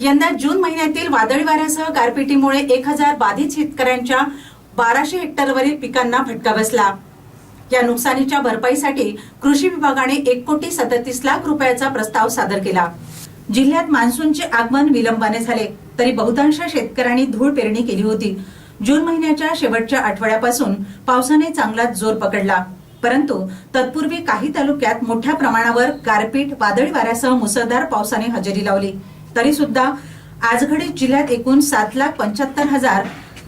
यंदा जून महिन्यातील वादळी वाऱ्यासह गारपिटीमुळे एक हजार बाधित शेतकऱ्यांच्या बाराशे हेक्टरवरील पिकांना फटका बसला. या नुकसानीच्या भरपाईसाठी कृषी विभागाने एक कोटी सदतीस लाख रुपयाचा प्रस्ताव सादर केला. जिल्ह्यात मान्सूनचे आगमन विलंबाने झाले तरी बहुतांश शेतकऱ्यांनी धूळ पेरणी केली होती. जून महिन्याच्या शेवटच्या आठवड्यापासून पावसाने चांगलाच जोर पकडला परंतु तत्पूर्वी काही तालुक्यात मोठ्या प्रमाणावर गारपीट वादळी वाऱ्यासह मुसळधार पावसाने हजेरी लावली. तरी सुद्धा आजघडीत जिल्ह्यात एकूण सात लाख पंच्याहत्तर हजार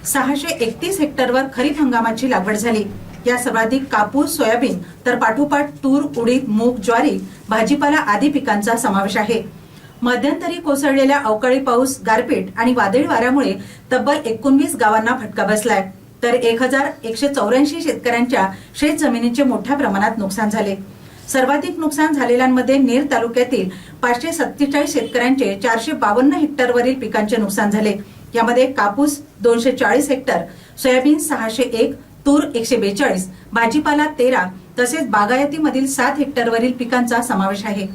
सहाशे एकतीस हेक्टरवर खरीप हंगामाची लागवड झाली. या सर्वाधिक कापूस सोयाबीन तर पाठोपाठ तूर उडीद मूग ज्वारी भाजीपाला आदी पिकांचा समावेश आहे. मध्यंतरी कोसळलेल्या अवकाळी पाऊस गारपीट आणि वादळी वाऱ्यामुळे तब्बल एकोणवीस गावांना फटका बसलाय. तर एक हजार एकशे चौऱ्याऐंशी शेतकऱ्यांच्या शेतजमिनीचे मोठ्या प्रमाणात नुकसान झाले. सर्वाधिक नुकसान झालेल्यांमध्ये नेर तालुक्यातील पाचशे सत्तेचाळीस शेतकऱ्यांचे चारशे बावन्न हेक्टरवरील पिकांचे नुकसान झाले. यामध्ये कापूस दोनशे चाळीस हेक्टर सोयाबीन सहाशे एक तूर एकशे बेचाळीस भाजीपाला तेरा तसेच बागायतीमधील सात हेक्टरवरील पिकांचा समावेश आहे.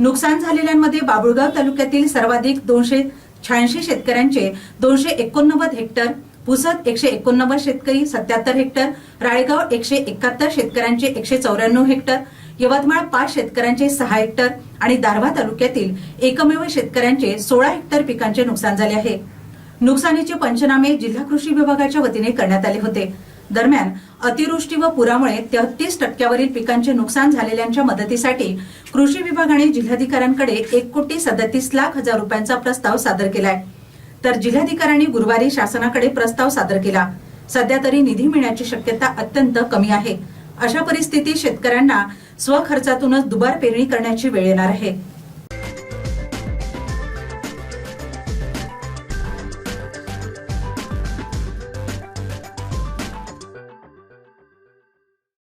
नुकसान झालेल्यांमध्ये बाबुळगाव तालुक्यातील सर्वाधिक दोनशे शहाऐंशी शेतकऱ्यांचे दोनशे एकोणनव्वद हेक्टर पुसद एकशे एकोणनव्वद शेतकरी सत्याहत्तर हेक्टर राळेगाव एकशे एकाहत्तर शेतकऱ्यांचे एकशे चौऱ्याण्णव हेक्टर यवतमाळ पाच शेतकऱ्यांचे सहा हेक्टर आणि दारव्हा तालुक्यातील एकमेव शेतकऱ्यांचे सोळा हेक्टर पिकांचे नुकसान झाले आहे. नुकसानीचे पंचनामे जिल्हा कृषी विभागाच्या वतीने करण्यात आले होते. दरम्यान अतिवृष्टी व पुरामुळे तेहतीस टक्क्यावरील पिकांचे नुकसान झालेल्यांच्या मदतीसाठी कृषी विभागाने जिल्हाधिकाऱ्यांकडे एक कोटी सदतीस लाख हजार रुपयांचा प्रस्ताव सादर केलाय. तर जिल्हाधिकाऱ्यांनी गुरुवारी शासनाकडे प्रस्ताव सादर केला. सध्या तरी निधी मिळण्याची शक्यता अत्यंत कमी आहे. अशा परिस्थितीत शेतकऱ्यांना स्वखर्चातूनच दुबार पेरणी करण्याची वेळ येणार आहे.